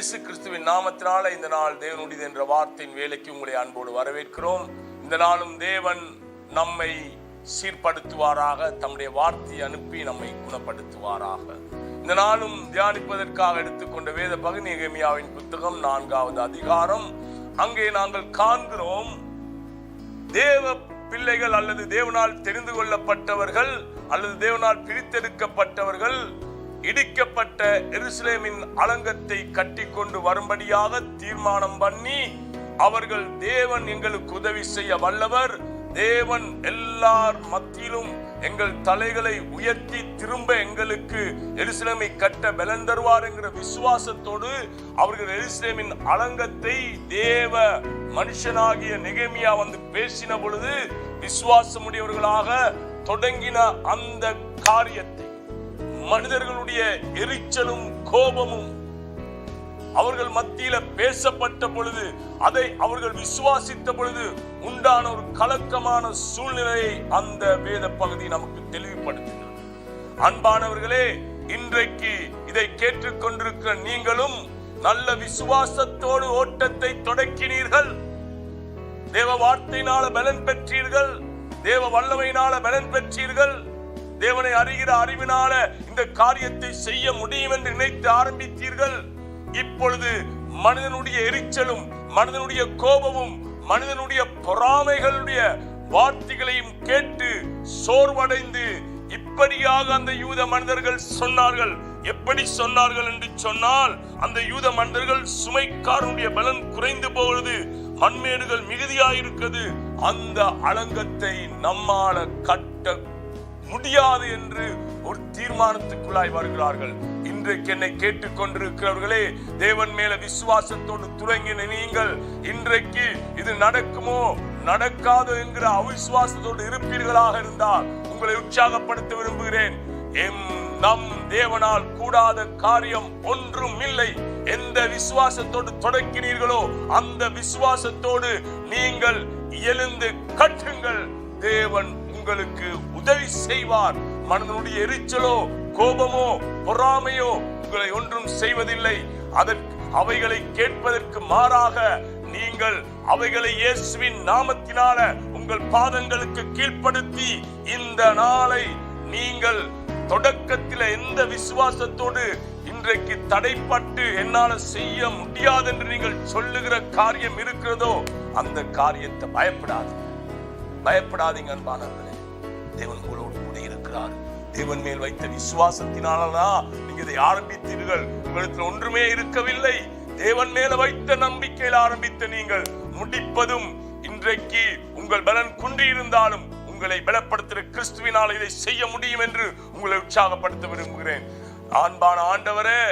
இயேசு கிறிஸ்துவின் நாமத்தினால இந்த நாள் தேவனுடையது என்ற வார்த்தையின் வேலைக்கு உங்களை அன்போடு வரவேற்கிறோம். இந்த நாளும் தேவன் நம்மை சீர்படுத்துவாராக தம்முடைய வார்த்தையை அனுப்பி நம்மை குணப்படுத்துவாராக. இந்த நாளும் தியானிப்பதற்காக எடுத்துக்கொண்ட வேத பகுநிகமியாவின் புத்தகம் நான்காவது அதிகாரம். அங்கே நாங்கள் காண்கிறோம் தேவ பிள்ளைகள் அல்லது தேவனால் தெரிந்து கொள்ளப்பட்டவர்கள் அல்லது தேவனால் பிரித்தெடுக்கப்பட்டவர்கள் இடிக்க கட்டப்பட்ட எருசலேமின் அலங்கத்தை கட்டிக்கொண்டு வரும்படியாக தீர்மானம் பண்ணி அவர்கள் தேவன் எங்களுக்கு உதவி செய்ய வல்லவர். தேவன் எல்லார் மத்தியிலும் எங்கள் தலைகளை உயர்த்தி திரும்ப எங்களுக்கு எருசலேமை கட்ட பலன் தருவார் என்கிற விசுவாசத்தோடு அவர்கள் எருசலேமின் அலங்கத்தை தேவ மனுஷனாகிய நெகேமியா வந்து பேசின பொழுது விசுவாசமுடையவர்களாக தொடங்கின அந்த காரியத்தை மனிதர்களுடைய எரிச்சலும் கோபமும் அவர்கள் மத்தியில பேசப்பட்ட பொழுது அதை அவர்கள் விசுவாசித்த பொழுது உண்டான ஒரு கலக்கமான சூழ்நிலையை அந்த வேத பகுதி நமக்கு தெளிவுபடுத்துகிறது. அன்பானவர்களே இன்றைக்கு இதை கேட்டுக்கொண்டிருக்கிற நீங்களும் நல்ல விசுவாசத்தோடு ஓட்டத்தை தொடக்கினீர்கள். தேவ வார்த்தையினால பலன் பெற்றீர்கள். தேவ வல்லமையினால பலன் பெற்றீர்கள். தேவனை அறிகிற அறிவினால இந்த காரியத்தை செய்ய முடியும் என்று நினைத்து ஆரம்பித்தீர்கள். இப்பொழுது மனிதனுடைய எரிச்சலும் மனிதனுடைய கோபமும் மனிதனுடைய பொறாமைகளுடைய வார்த்தைகளையும் கேட்டு சோர்வடைந்து இப்படியாக அந்த யூத மனிதர்கள் சொன்னார்கள். எப்படி சொன்னார்கள் என்று சொன்னால் அந்த யூத மனிதர்கள் சுமைக்காரனுடைய பலன் குறைந்து போகிறது. மண்மேடுகள் மிகுதியாயிருக்கிறது. அந்த அலங்கத்தை நம்மால கட்ட முடியாது என்று ஒரு தீர்மானத்துக்குள்ளாய் வருகிறார்கள். இன்றைக்கு என்னை கேட்டுக்கொண்டிருக்கிறவர்களே தேவன் மேல விசுவாசத்தோடு துறங்கின நீங்கள் இன்றைக்கு இது நடக்குமோ? நடக்காதோ என்கிற அவிசுவாசத்தோடு இருப்பீர்களாக இருந்தால் உங்களை உற்சாகப்படுத்த விரும்புகிறேன். எம் நம் தேவனால் கூடாத காரியம் ஒன்றும் இல்லை. எந்த விசுவாசத்தோடு தொடக்கினீர்களோ அந்த விசுவாசத்தோடு நீங்கள் எழுந்து கட்டுங்கள். தேவன் உங்களுக்கு உதவி செய்வார். மனதனுடைய எரிச்சலோ கோபமோ பொறாமையோ உங்களை ஒன்றும் செய்வதில்லை. அதற்கு அவைகளை கேட்பதற்கு மாறாக நீங்கள் அவைகளை இயேசுவின் நாமத்தினால உங்கள் பாதங்களுக்கு கீழ்ப்படுத்தி இந்த நாளை நீங்கள் தொடக்கத்தில் எந்த விசுவாசத்தோடு இன்றைக்கு தடைப்பட்டு என்னால செய்ய முடியாது என்று நீங்கள் சொல்லுகிற காரியம் இருக்கிறதோ அந்த காரியத்தை பயப்படாது பயப்படாதீங்க அன்பானவர்களே. தேவன் உங்களோடு கூட இருக்கிறார். தேவன் மேல் வைத்த விசுவாசத்தினாலதான் நீங்க இதை ஆரம்பித்தீர்கள். உங்களுக்கு ஒன்றுமே இருக்கவில்லை. தேவன் மேல வைத்த நம்பிக்கையில் ஆரம்பித்த நீங்கள். முடிப்பதும் இன்றைக்கு உங்கள் பலன் குன்றி இருந்தாலும் உங்களை பலப்படுத்துகிற கிறிஸ்துவினால் இதை செய்ய முடியும் என்று உங்களை உற்சாகப்படுத்த விரும்புகிறேன். ஆண்பான ஆண்டவரே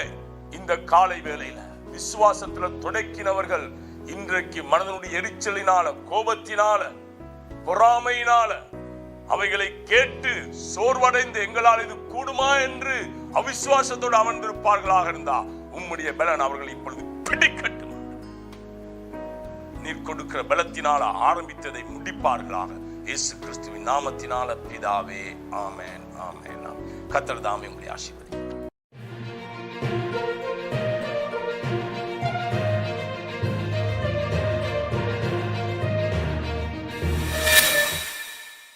இந்த காலை வேளையில விசுவாசத்துல தொடக்கினவர்கள் இன்றைக்கு மனதனுடைய எரிச்சலினால கோபத்தினால பொறாமையினால அவைகளை கேட்டு சோர்வடைந்து எங்களால் இது கூடுமா என்று அவிசுவாசத்தோடு அமர்ந்திருப்பார்களாக இருந்தா உம்முடைய பலன் அவர்கள் இப்பொழுது பிடிக்கட்டும்? நீர் கொடுக்கிற பலத்தினால ஆரம்பித்ததை முடிப்பார்களாக இயேசு கிறிஸ்துவின் நாமத்தினால பிதாவே ஆமேன் ஆமேன் கத்தர் தாமே உங்களை ஆசீர்வதி